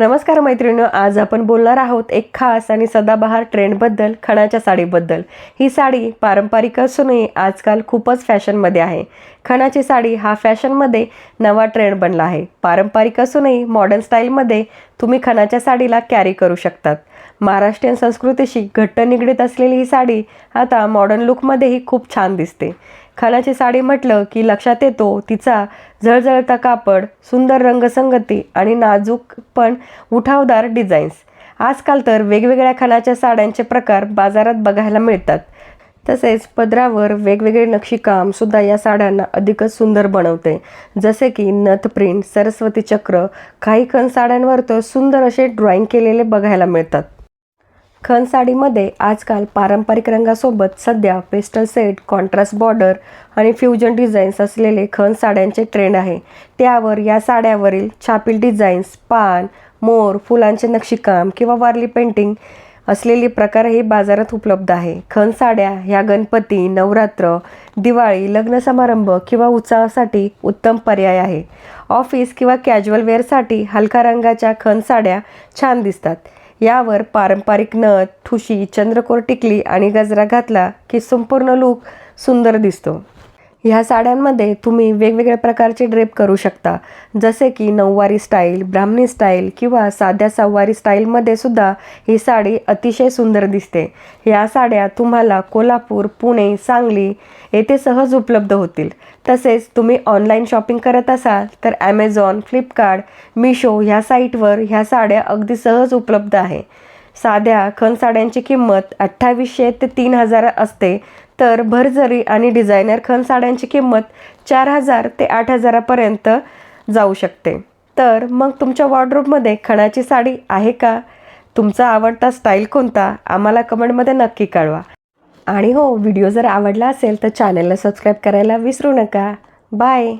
नमस्कार मैत्रिणी आज आपण बोलणार आहोत एक खास आणि सदाबहार ट्रेंडबद्दल खणाच्या साडीबद्दल. ही साडी पारंपरिक असूनही आजकाल खूपच फॅशनमध्ये आहे. खणाची साडी हा फॅशनमध्ये नवा ट्रेंड बनला आहे. पारंपरिक असूनही मॉडर्न स्टाईलमध्ये तुम्ही खणाच्या साडीला कॅरी करू शकतात. महाराष्ट्रीयन संस्कृतीशी घट्ट निगडीत असलेली ही साडी आता मॉडर्न लुकमध्येही खूप छान दिसते. खणाची साडी म्हटलं की लक्षात येतो तिचा झळझळता कापड सुंदर रंगसंगती आणि नाजूक पण उठावदार डिझाईन्स आजकाल तर वेगवेगळ्या खणाच्या साड्यांचे प्रकार बाजारात बघायला मिळतात. तसेच पदरावर वेगवेगळे नक्षीकाम सुद्धा या साड्यांना अधिकच सुंदर बनवते. जसे की नथ प्रिंट सरस्वती चक्र काही खण साड्यांवर तर सुंदर असे ड्रॉइंग केलेले बघायला मिळतात. खण साडीमध्ये आजकाल पारंपरिक रंगासोबत सध्या पेस्टल सेट कॉन्ट्रास्ट बॉर्डर आणि फ्युजन डिझाईन्स असलेले खण साड्यांचे ट्रेंड आहे. त्यावर या साड्यावरील छापील डिझाईन्स पान मोर फुलांचे नक्षीकाम किंवा वारली पेंटिंग असलेली प्रकारही बाजारात उपलब्ध आहे. खण साड्या ह्या गणपती नवरात्र दिवाळी लग्न समारंभ किंवा उत्सवासाठी उत्तम पर्याय आहे. ऑफिस किंवा कॅज्युअल वेअरसाठी हलका रंगाच्या खण साड्या छान दिसतात. यावर पारंपरिक नथ ठुशी चंद्रकोर टिकली आणि गजरा घातला की संपूर्ण लूक सुंदर दिसतो. ह्या साड्यांमध्ये तुम्ही वेगवेगळ्या प्रकारचे ड्रेप करू शकता. जसे की नऊवारी स्टाईल ब्राह्मणी स्टाईल किंवा साध्या सहावारी स्टाईलमध्ये सुद्धा ही साडी अतिशय सुंदर दिसते. या साड्या तुम्हाला कोल्हापूर पुणे सांगली येथे सहज उपलब्ध होतील. तसेच तुम्ही ऑनलाईन शॉपिंग करत असाल तर ॲमेझॉन फ्लिपकार्ट मिशो ह्या साईटवर ह्या साड्या अगदी सहज उपलब्ध आहे. साध्या खण साड्यांची किंमत अठ्ठावीसशे ते तीन हजार असते. तर भरजरी आणि डिझायनर खण साड्यांची किंमत चार हजार ते आठ हजारापर्यंत जाऊ शकते. तर मग तुमच्या वॉर्ड्रोबमध्ये खणाची साडी आहे का? तुमचा आवडता स्टाईल कोणता? आम्हाला कमेंटमध्ये नक्की कळवा. आणि हो व्हिडिओ जर आवडला असेल तर चॅनलला सबस्क्राईब करायला विसरू नका. बाय!